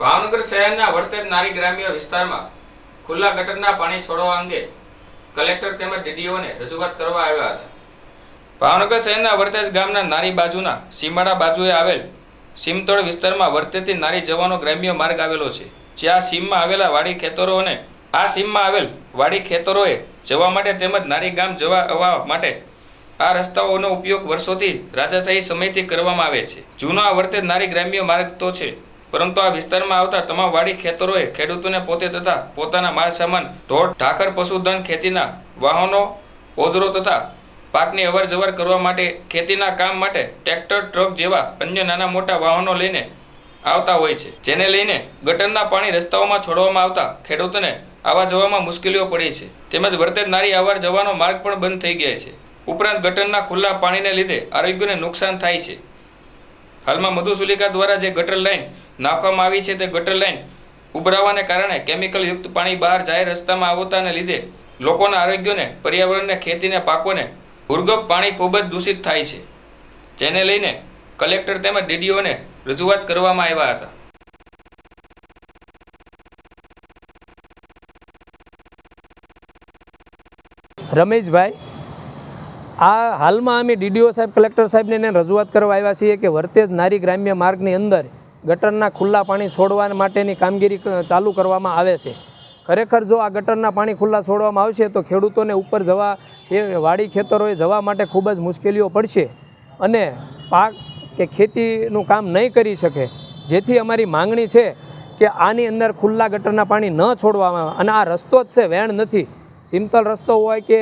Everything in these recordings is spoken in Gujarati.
ભાવનગર શહેરના વર્તેજ નારી ગ્રામ્ય વિસ્તારમાં ખુલ્લા ગટરના પાણી છોડવા અંગે કલેક્ટર તેમજ ડીડીઓને રજૂઆત કરવા આવ્યા હતા. ભાવનગર શહેરના વર્તેજ ગામના નારી બાજુના સીમાડા બાજુએ આવેલ સીમતળ વિસ્તારમાં વડતેજથી નારી જવાનો ગ્રામ્ય માર્ગ આવેલો છે, જ્યાં સીમમાં આવેલા વાડી ખેતરો અને આ સીમમાં આવેલ વાડી ખેતરોએ જવા માટે તેમજ નારી ગામ જવા આવવા માટે આ રસ્તાઓનો ઉપયોગ વર્ષોથી રાજાશાહી સમયથી કરવામાં આવે છે. જૂનો આ વર્તેજ નારી ગ્રામ્ય માર્ગ તો છે પરંતુ આ વિસ્તારમાં આવતા તમામ વાડી ખેતરોએ ખેડૂતોને પોતે તથા પોતાના માલ સામાન, ઢોર, ઢાકર, પશુધન, ખેતીના વાહનો, ઓજરો તથા પાકની અવર જવર કરવા માટે ખેતીના કામ માટે ટ્રેક્ટર, ટ્રક જેવા અન્ય નાના મોટા વાહનો લઈને આવતા હોય છે. જેને લઈને ગટરના પાણી રસ્તાઓમાં છોડવામાં આવતા ખેડૂતોને આવવા જવામાં મુશ્કેલીઓ પડી છે. તેમજ વર્તેજ નારી અવર જવાનો માર્ગ પણ બંધ થઈ ગયા છે. ઉપરાંત ગટરના ખુલ્લા પાણીને લીધે આરોગ્યને નુકસાન થાય છે. હાલમાં મધુસુલિકા દ્વારા જે ગટર લાઇન નાખવામાં આવી છે તે ગટર લાઇન ઉભરાવાને કારણે કેમિકલ યુક્ત પાણી બહાર જાહેર રસ્તામાં આવતાને લીધે લોકોના આરોગ્યને, પર્યાવરણને, ખેતીને, પાકોને ભૂર્ગભ પાણી ખૂબ જ દૂષિત થાય છે. જેને લઈને કલેક્ટર તેમજ ડીડીઓને રજૂઆત કરવામાં આવ્યા હતા. રમેશભાઈ આ હાલમાં અમે ડીડીઓ સાહેબ, કલેક્ટર સાહેબને એને રજૂઆત કરવા આવ્યા છીએ કે વર્તેજ નારી ગ્રામ્ય માર્ગની અંદર ગટરના ખુલ્લા પાણી છોડવા માટેની કામગીરી ચાલુ કરવામાં આવે છે. ખરેખર જો આ ગટરના પાણી ખુલ્લા છોડવામાં આવશે તો ખેડૂતોને ઉપર જવા કે વાડી ખેતરોએ જવા માટે ખૂબ જ મુશ્કેલીઓ પડશે અને પાક કે ખેતીનું કામ નહીં કરી શકે. જેથી અમારી માંગણી છે કે આની અંદર ખુલ્લા ગટરના પાણી ન છોડવામાં અને આ રસ્તો જ છે, વેણ નથી. સિમ્પલ રસ્તો હોય કે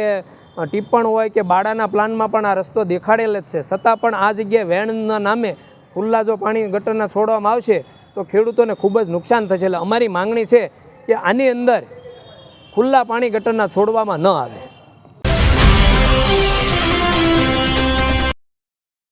ટિપ્પણ હોય કે બાડાના પ્લાનમાં પણ આ રસ્તો દેખાડેલ જ છે. છતાં પણ આ જગ્યાએ વેણના નામે ખુલ્લા જો પાણી ગટરના છોડવામાં આવશે તો ખેડૂતોને ખૂબ જ નુકસાન થશે. એટલે અમારી માંગણી છે કે આની અંદર ખુલ્લા પાણી ગટરના છોડવામાં ન આવે.